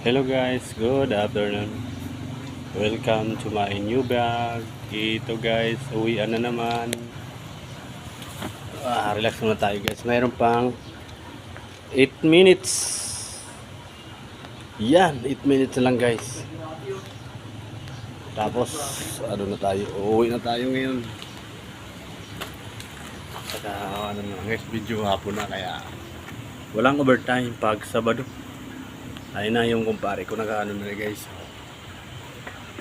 Hello guys, good afternoon. Welcome to my new vlog. Ito guys, uwian na naman. Ah, relax muna tayo guys. Mayroon pang 8 minutes. Yan, 8 minutes lang guys. Tapos, ano na tayo, uuwi na tayo ngayon. Saka, ano na, guys, video hapon na kaya walang overtime pag Sabado. Ayun na yung kumpare ko nag-ano na guys.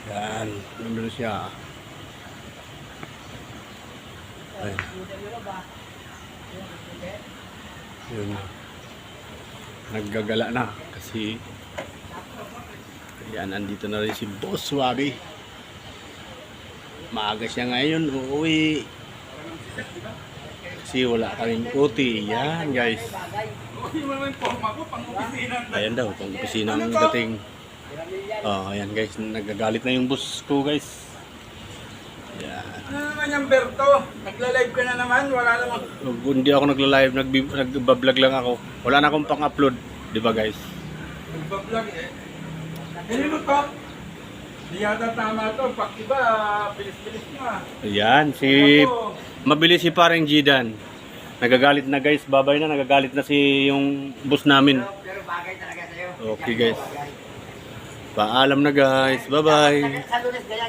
Yan, nandun siya. Ayun. Yun. Naggagala na kasi yan, andito na rin si Boss Wabi. Maaga siya ngayon, uuwi. Kasi wala kaming OT. Yan guys. Ayan daw, pang opisina ang dating. Oh, ayan guys, nagagalit na yung boss ko guys. Yan. Ano naman yung Berto? Nagla-live ka na naman? Wala namang... Kung Hindi ako nagla-live, nagbablog lang ako. Wala na akong pang-upload, 'di ba guys? Nagbablog eh. Hindi mo to? Di yata tama to. Pag iba, bilis-bilis nyo ah. Ayan, si Ako, mabilis si parang Jidan. Nagagalit na guys, babay na, nagagalit na si yung boss namin. Pero bagay talaga sa'yo. Okay guys. Paalam na guys. Lunes ganyan